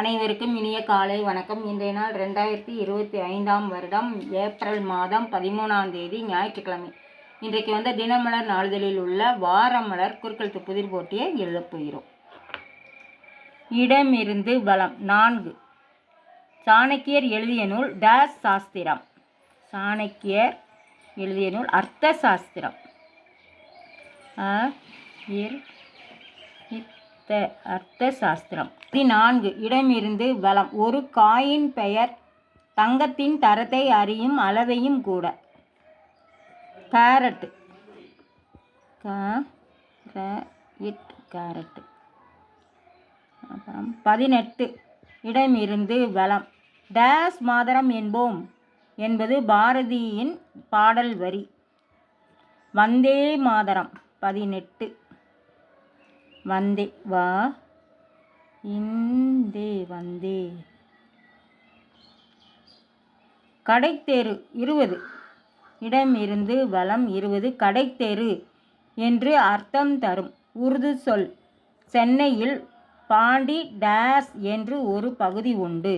அனைவருக்கும் இனிய காலை வணக்கம். இன்றைய நாள் ரெண்டாயிரத்தி இருபத்தி ஐந்தாம் வருடம் ஏப்ரல் மாதம் பதிமூணாம் தேதி ஞாயிற்றுக்கிழமை. இன்றைக்கு வந்த தினமலர் நாளிதழில் உள்ள வாரமலர் குறுக்கெழுத்து புதிர் போட்டியை எழுப்போகிறோம். இடமிருந்து வளம் நான்கு. சாணக்கியர் எழுதிய நூல் டேஸ் சாஸ்திரம். சாணக்கியர் எழுதிய நூல் அர்த்த சாஸ்திரம். இர் அர்த்த அர்த்த சாஸ்திரம். பதினான்கு இடமிருந்து வளம் ஒரு காயின் பெயர் தங்கத்தின் தரத்தை அறியும் அளவையும் கூட. கேரட் இட் கேரட் அப்புறம் பதினெட்டு இடமிருந்து வளம் டேஸ் மாதரம் என்போம் என்பது பாரதியின் பாடல் வரி. வந்தே மாதரம் பதினெட்டு. வந்தே வா. இந்தே வந்தே. கடைத்தேரு இருபது. இடமிருந்து வலம் இருபது. கடைத்தேரு என்று அர்த்தம் தரும். உருது சொல். சென்னையில் பாண்டி டேஸ் என்று ஒரு பகுதி உண்டு.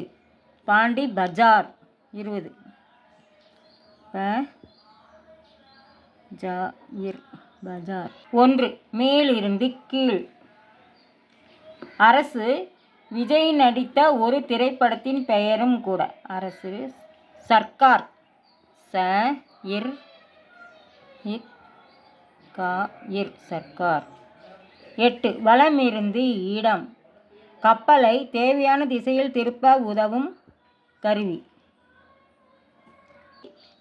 பாண்டி பஜார் இருபது. ப பஜார். ஒன்று. மேலிருந்து கீழ். அரசு விஜய் நடித்த ஒரு திரைப்படத்தின் பெயரும் கூட. அரசு சர்க்கார். ச. இர். கா. இர். சர்க்கார். எட்டு. வளமிருந்து இடம். கப்பலை தேவையான திசையில் திருப்ப உதவும் கருவி.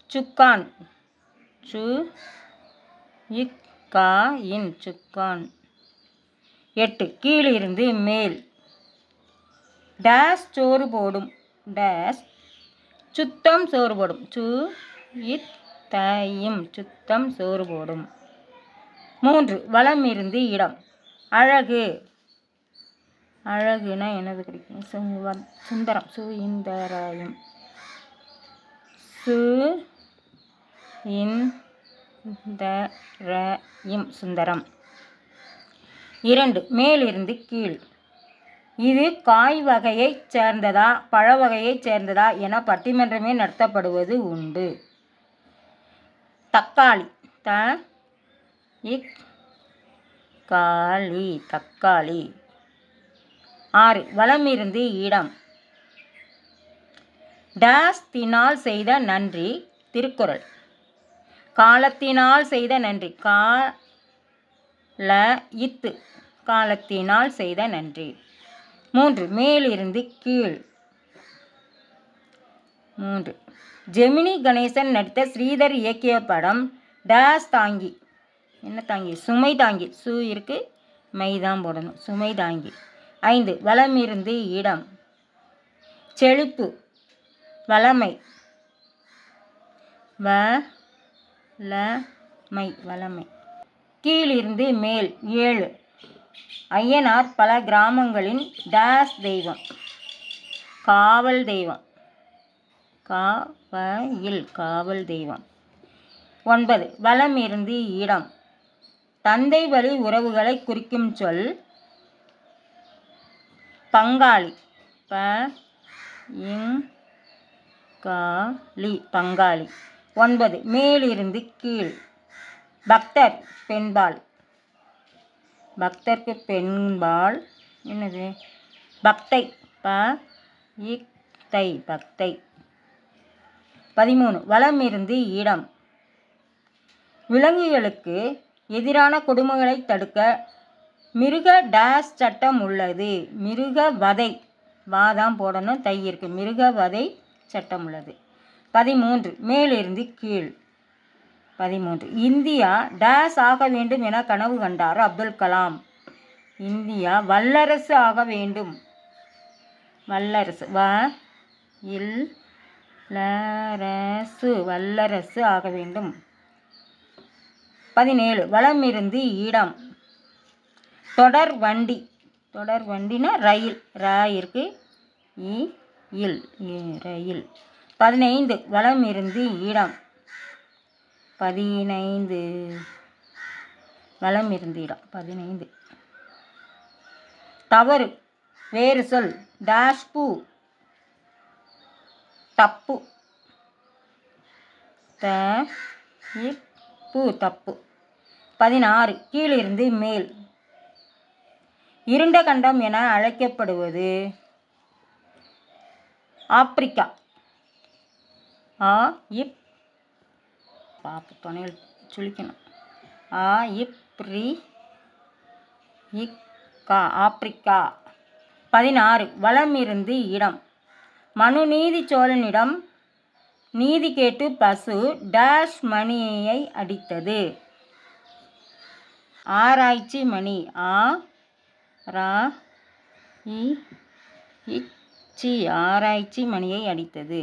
சுக்கான். சு. இக். கா. இன். சுக்கான். எட்டு. கீழிருந்து மேல். டேஸ் சோறு போடும். டேஸ் சுத்தம் சோறு போடும். சு இத் தயும் சுத்தம் சோறு போடும். மூன்று. வளம் இருந்து இடம். அழகு. அழகுனா என்னது கிடைக்கும்? சு- சுந்தரம். சு இந்தராயம் சு இந்தரயும் சுந்தரம். இரண்டு மேலிருந்து கீழ். இது காய் வகையைச் சேர்ந்ததா பழ வகையைச் சேர்ந்ததா என பட்டிமன்றமே நடத்தப்படுவது உண்டு. தக்காளி த இக் காளி தக்காளி. ஆறு வளமிருந்து இடம். டேஸ் தினால் செய்த நன்றி திருக்குறள். காலத்தினால் செய்த நன்றி கா ல இத்து. காலத்தினால் செய்த நன்றி. மூன்று மேலிருந்து கீழ். மூன்று ஜெமினி கணேசன் நடித்த ஸ்ரீதர் இயக்கிய படம் டேஸ் தாங்கி. என்ன தாங்கி? சுமை தாங்கி. சு இருக்கு மை தான் போடணும். சுமை தாங்கி. ஐந்து வளமிருந்து இடம். செழிப்பு வளமை. வ ல மை வளமை. கீழிருந்து மேல். ஏழு. ஐயனார் பல கிராமங்களின் டேஸ் தெய்வம். காவல் தெய்வம். காவல் காவல் தெய்வம். ஒன்பது. வலம் இருந்து இடம். தந்தை வழி உறவுகளை குறிக்கும் சொல். பங்காளி. ப காளி பங்காளி. ஒன்பது. மேலிருந்து கீழ். பக்தர் பெண்பால். பக்தர்க்கு பெண்பால் என்னது? பக்தை ப இக்தை பக்தை. பதிமூணு வளமிருந்து இடம். விலங்குகளுக்கு எதிரான கொடுமைகளை தடுக்க மிருக டேஸ் சட்டம் உள்ளது. மிருக வதை வாதாம் போடணும் தை இருக்குது மிருக வதை சட்டம் உள்ளது. பதிமூன்று மேலிருந்து கீழ். பதிமூன்று. இந்தியா டேஸ் ஆக வேண்டும் என கனவு கண்டார் அப்துல் கலாம். இந்தியா வல்லரசு ஆக வேண்டும். வல்லரசு வ இல் லரசு வல்லரசு ஆக வேண்டும். பதினேழு வளமிருந்து இடம். தொடர் வண்டி தொடர் வண்டினா ரயில் ரா இருக்கு இ இல் ரயில். பதினைந்து வளமிருந்து இடம். பதினைந்து. வளம் இருந்து பதினைந்து. தவறு வேறு சொல். டேஷ் பூ. தப்பு. த இப் பூ தப்பு. பதினாறு கீழிருந்து மேல். இருண்ட கண்டம் என அழைக்கப்படுவது ஆப்பிரிக்கா. ஆ இப் பாப்பு துணையில் சுழிக்கணும். ஆ இப்ரி இக்கா ஆப்பிரிக்கா பதினாறு வளம் இருந்து இடம். மனு நீதி சோழனிடம் நீதி கேட்டு பசு டேஷ் மணியை அடித்தது. ஆராய்ச்சி மணி. ஆ ரா இ இச்சி ஆராய்ச்சி மணியை அடித்தது.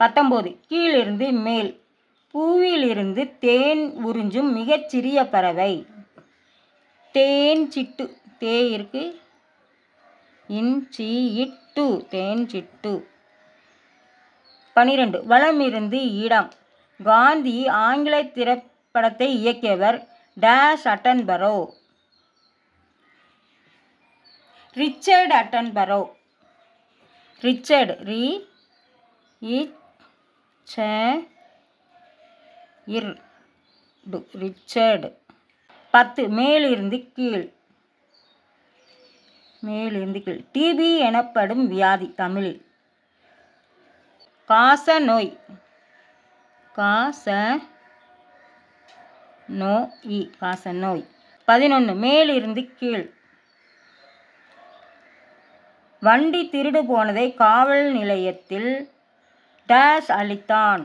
பத்தொம்போது கீழிருந்து மேல். பூவிலிருந்து தேன் உறிஞ்சும் மிகச்சிறிய பறவை. தேன் சிட்டு. தே இருக்கு. இன் சி இட்டு தேன் சிட்டு. பனிரெண்டு. இருந்து இடம். காந்தி ஆங்கில திரைப்படத்தை இயக்கியவர் dash Attenborough Richard Attenborough. Richard ரி இ இர் ரிச்சர்டு. பத்து மேலிருந்து கீழ். மேலிருந்து கீழ். டிபி எனப்படும் வியாதி தமிழில். காச நோய் காச நோ இ காச நோய் பதினொன்று மேலிருந்து கீழ். வண்டி திருடு போனதை காவல் நிலையத்தில் டேஷ் அளித்தான்.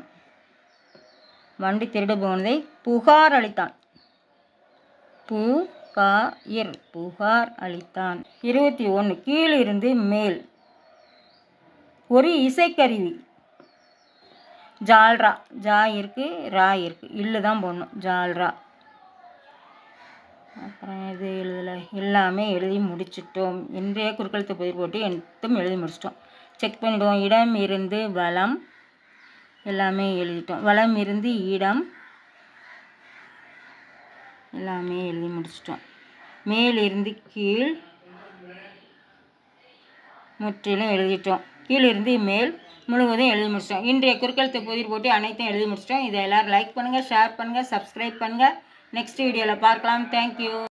வண்டி திருடு போனதை புகார் அளித்தான். பு புகார் அளித்தான். இருபத்தி ஒன்று கீழிருந்து மேல். ஒரு இசைக்கருவி. ஜால்ரா ஜா இருக்கு ரா இருக்கு. இல்லு தான் போடணும் ஜால்ரா. அப்புறம் எது எழுதலை. எல்லாமே எழுதி முடிச்சிட்டோம். இன்றைய குறுக்கெழுத்து பயிர் போட்டு எடுத்தும் எழுதி முடிச்சிட்டோம். செக் பண்ணிவிடுவோம் இடம் இருந்து வளம் எல்லாமே எழுதிட்டோம். வளம் இருந்து இடம் எல்லாமே எழுதி முடிச்சிட்டோம். மேலிருந்து கீழ் முற்றிலும் எழுதிட்டோம். கீழிருந்து மேல் முழுவதும் எழுதி முடிச்சிட்டோம். இன்றைய குறுக்கெழுத்து புதிர் போட்டு அனைத்தையும் எழுதி முடிச்சிட்டோம். இதை எல்லோரும் லைக் பண்ணுங்கள் ஷேர் பண்ணுங்கள் சப்ஸ்கிரைப் பண்ணுங்கள் நெக்ஸ்ட் வீடியோவில் பார்க்கலாம். தேங்க்யூ